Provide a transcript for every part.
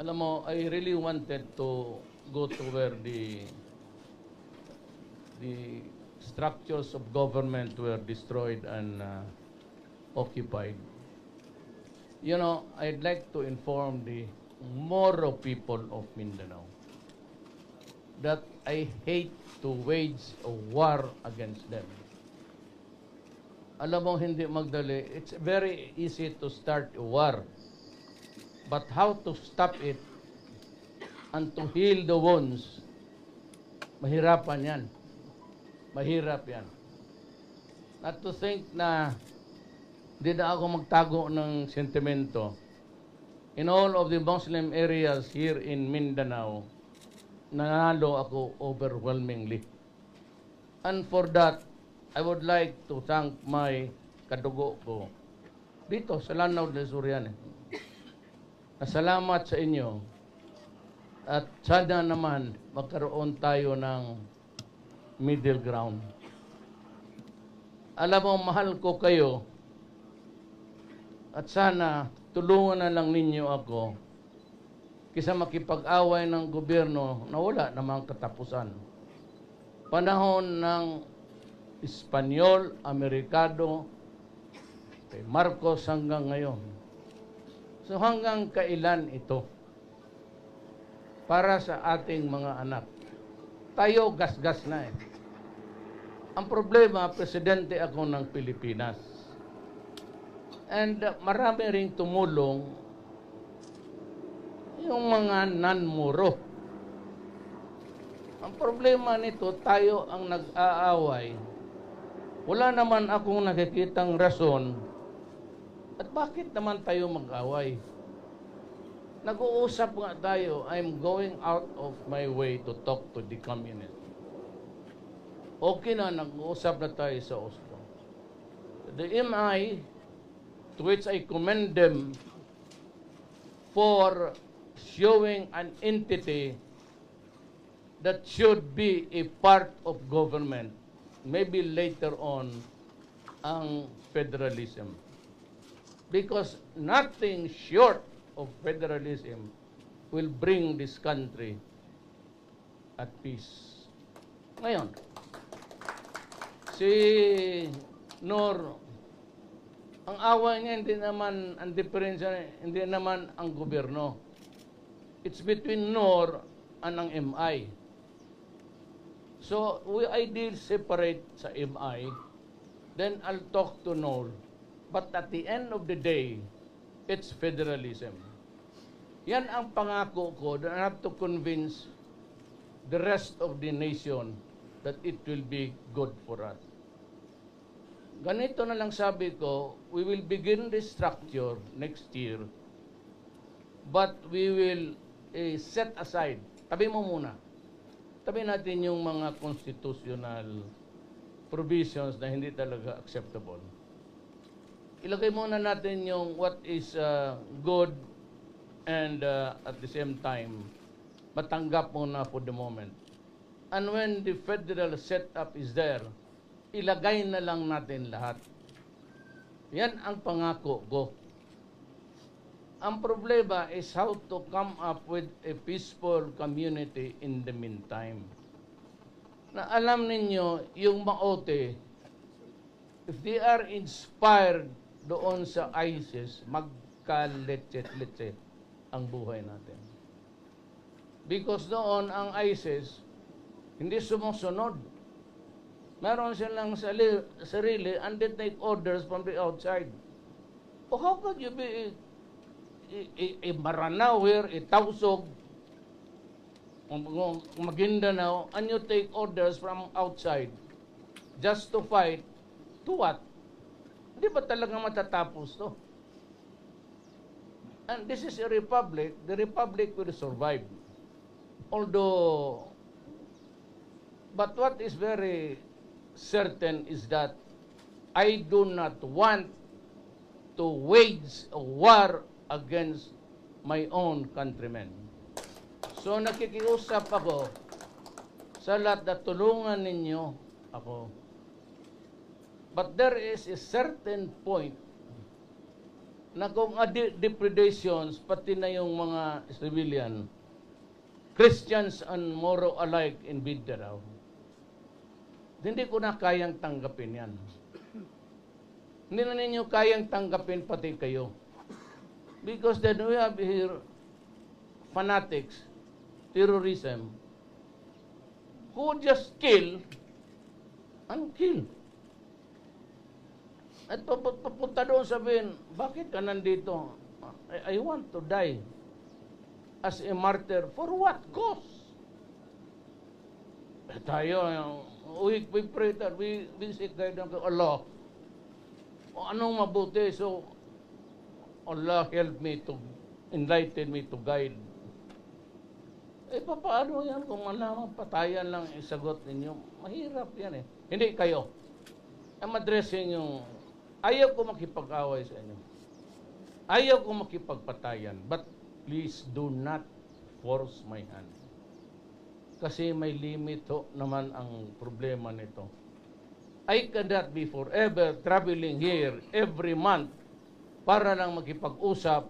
alam mo, I really wanted to go to where the the structures of government were destroyed and uh, occupied. You know, I'd like to inform the Moro people of Mindanao that I hate to wage a war against them. Alam mo, hindi magdali. It's very easy to start a war. But how to stop it and to heal the wounds, mahirapan yan. Mahirap yan. Not to think na hindi na ako magtago ng sentimento. In all of the Muslim areas here in Mindanao, nanalo ako overwhelmingly. And for that, I would like to thank my kadugo ko dito sa Lanao de Surian. Nasalamat sa inyo at sana naman magkaroon tayo ng middle ground. Alam mo, mahal ko kayo at sana tulungan na lang ninyo ako kisa makipag-away ng gobyerno na wala namang katapusan. Panahon ng Espanyol, Amerikado, kay Marcos hanggang ngayon. So hanggang kailan ito? Para sa ating mga anak. Tayo gasgas na eh. Ang problema, presidente ako ng Pilipinas. And uh, marami ring tumulong yung mga non-muro. Ang problema nito, tayo ang nag-aaway. Wala naman akong nakikitang rason at bakit naman tayo mag-away? Nag-uusap nga tayo, I'm going out of my way to talk to the communist. Okay na, nag-uusap na tayo sa Oslo. The MI, to which I commend them for showing an entity that should be a part of government, maybe later on, ang federalism. Because nothing short of federalism will bring this country at peace. Ngayon, si Nor, ang away niya hindi naman, ang diferensya, hindi naman ang gobyerno. It's between Nor and ang MI. So, we ideal separate sa MI, then I'll talk to Nor. But at the end of the day, it's federalism. Yan ang pangako ko that I have to convince the rest of the nation that it will be good for us. Ganito na lang sabi ko, we will begin the structure next year, but we will eh, set aside, tabi mo muna, tabi natin yung mga constitutional provisions na hindi talaga acceptable. Ilagay muna natin yung what is uh, good and uh, at the same time, matanggap muna for the moment. And when the federal setup is there, ilagay na lang natin lahat. Yan ang pangako ko. Ang problema is how to come up with a peaceful community in the meantime. Na alam ninyo, yung maote, if they are inspired doon sa ISIS, magkaletset-letset ang buhay natin. Because doon ang ISIS, hindi sumusunod. Meron silang sali, sarili and they take orders from the outside. Oh, how could you be a, a, a Maranao here, a Tausog, Maguindanao, and you take orders from outside just to fight, to what? Hindi ba talaga matatapos to? And this is a republic, the republic will survive. Although, but what is very certain is that I do not want to wage a war against my own countrymen. So nakikiusap ako sa lahat na tulungan ninyo ako. But there is a certain point na kung adi- depredations, pati na yung mga civilian, Christians and Moro alike in Mindanao, hindi ko na kayang tanggapin yan. Hindi na ninyo kayang tanggapin pati kayo. Because then we have here fanatics, terrorism, who just kill and kill. At pap- papunta doon sabihin, bakit ka nandito? I, I want to die as a martyr. For what cause? Eh, tayo, we, we pray that we, we seek guidance of Allah. O anong mabuti? So, Allah help me to enlighten me to guide. Eh, paano yan kung malaman patayan lang isagot ninyo? Mahirap yan eh. Hindi kayo. I'm addressing yung, ayaw ko makipag-away sa inyo. Ayaw ko makipagpatayan. But please do not force my hand. Kasi may limit ho naman ang problema nito. I cannot be forever traveling here every month para lang makipag-usap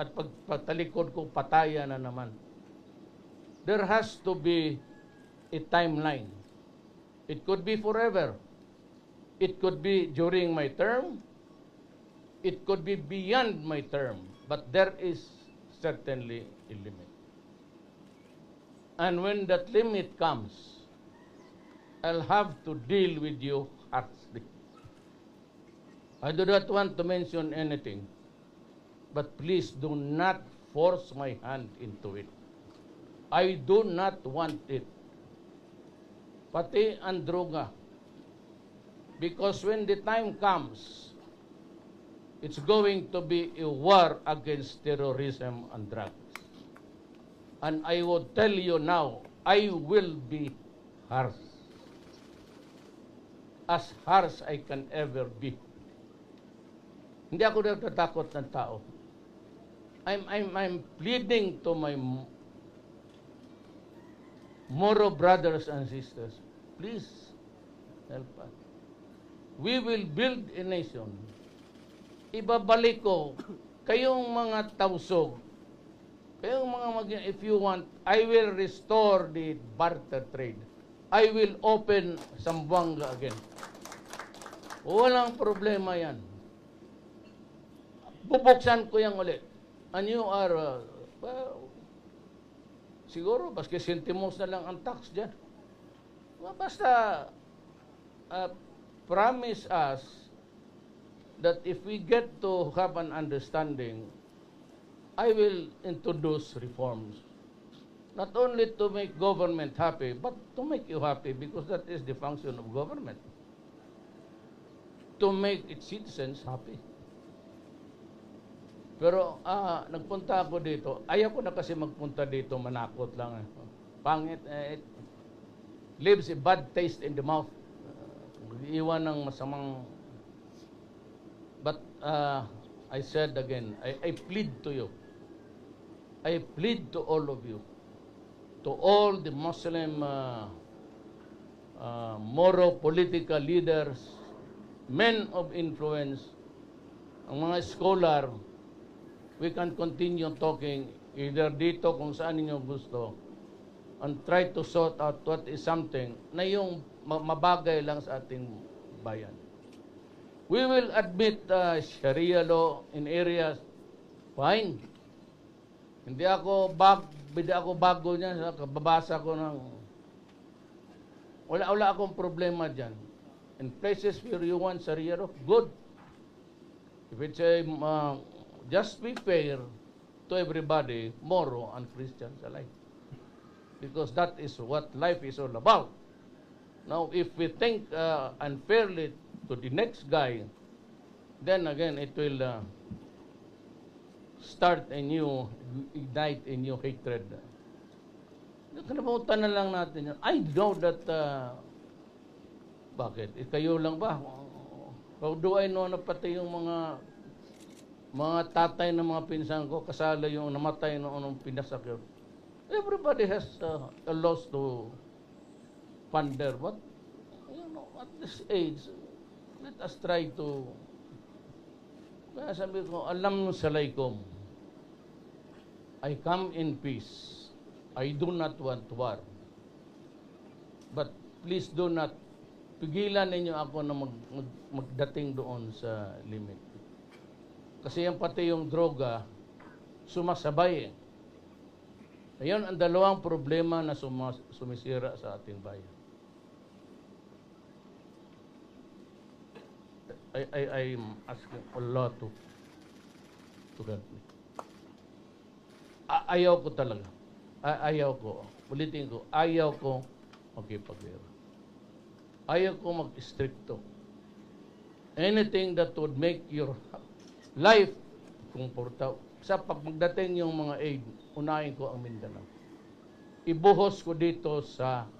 at pagpatalikod ko patayan na naman. There has to be a timeline. It could be forever. It could be during my term. It could be beyond my term. But there is certainly a limit. And when that limit comes, I'll have to deal with you harshly. I do not want to mention anything, but please do not force my hand into it. I do not want it. Pati ang droga. Because when the time comes, it's going to be a war against terrorism and drugs. And I would tell you now, I will be harsh. As harsh I can ever be. Hindi ako natatakot ng tao. I'm, I'm, I'm pleading to my Moro brothers and sisters, please help us. We will build a nation. Ibabalik ko kayong mga tausog, kayong mga mag if you want, I will restore the barter trade. I will open Zamboanga again. Walang problema yan. Bubuksan ko yan ulit. And you are, uh, well, siguro, baski sentimos na lang ang tax dyan. Basta, uh, promise us that if we get to have an understanding, I will introduce reforms. Not only to make government happy, but to make you happy because that is the function of government. To make its citizens happy. Pero ah, nagpunta ako dito. Ayaw ko na kasi magpunta dito, manakot lang. Pangit, eh, it leaves a bad taste in the mouth. Iwan ng masamang... But uh, I said again, I, I plead to you. I plead to all of you, to all the Muslim uh, uh, Moro political leaders, men of influence, ang mga scholar, we can continue talking either dito kung saan ninyo gusto and try to sort out what is something na yung mabagay lang sa ating bayan. We will admit uh, Sharia law in areas, fine. Hindi ako bag, hindi ako bago niyan, sa kababasa ko ng wala wala akong problema diyan. In places where you want Sharia law, good. If it's a uh, just be fair to everybody, Moro and Christians alike. Because that is what life is all about. Now, if we think uh, unfairly to the next guy, then again it will uh, start a new, ignite a new hatred. Kalimutan na lang natin yun. I know that, uh, bakit? Eh, kayo lang ba? How do I know na pati yung mga mga tatay ng mga pinsan ko, kasala yung namatay noon nung pinasak yun. Everybody has uh, a loss to ponder. But, you know, at this age, let us try to Kaya sabi ko, alam sa laikom, I come in peace. I do not want war. But please do not pigilan ninyo ako na mag, mag- magdating doon sa limit. Kasi yan pati yung droga, sumasabay eh. Ayun ang dalawang problema na sumas- sumisira sa ating bayan. I, I, I'm asking Allah to, to help me. A- ayaw ko talaga. A- ayaw ko. Ulitin ko, ayaw ko magkipaglera. Ayaw ko mag-stricto. Anything that would make your life comfortable. Sa pag magdating yung mga aid, unahin ko ang Mindanao. Ibuhos ko dito sa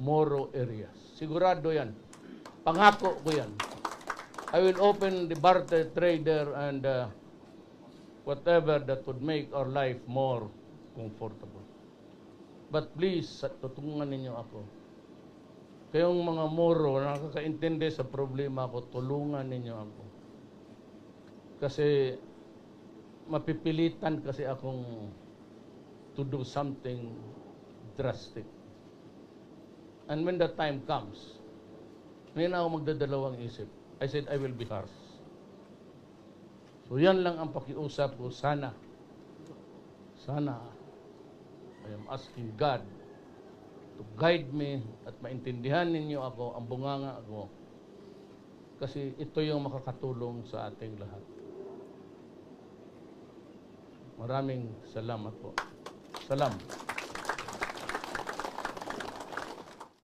Moro areas. Sigurado yan. Pangako ko yan. I will open the barter trader and uh, whatever that would make our life more comfortable. But please, tutungan ninyo ako. Kayong mga moro na nakakaintindi sa problema ko, tulungan ninyo ako. Kasi mapipilitan kasi akong to do something drastic. And when the time comes, ngayon ako magdadalawang isip. I said, I will be harsh. So yan lang ang pakiusap ko. Sana, sana, I am asking God to guide me at maintindihan ninyo ako, ang bunganga ako. Kasi ito yung makakatulong sa ating lahat. Maraming salamat po. Salam.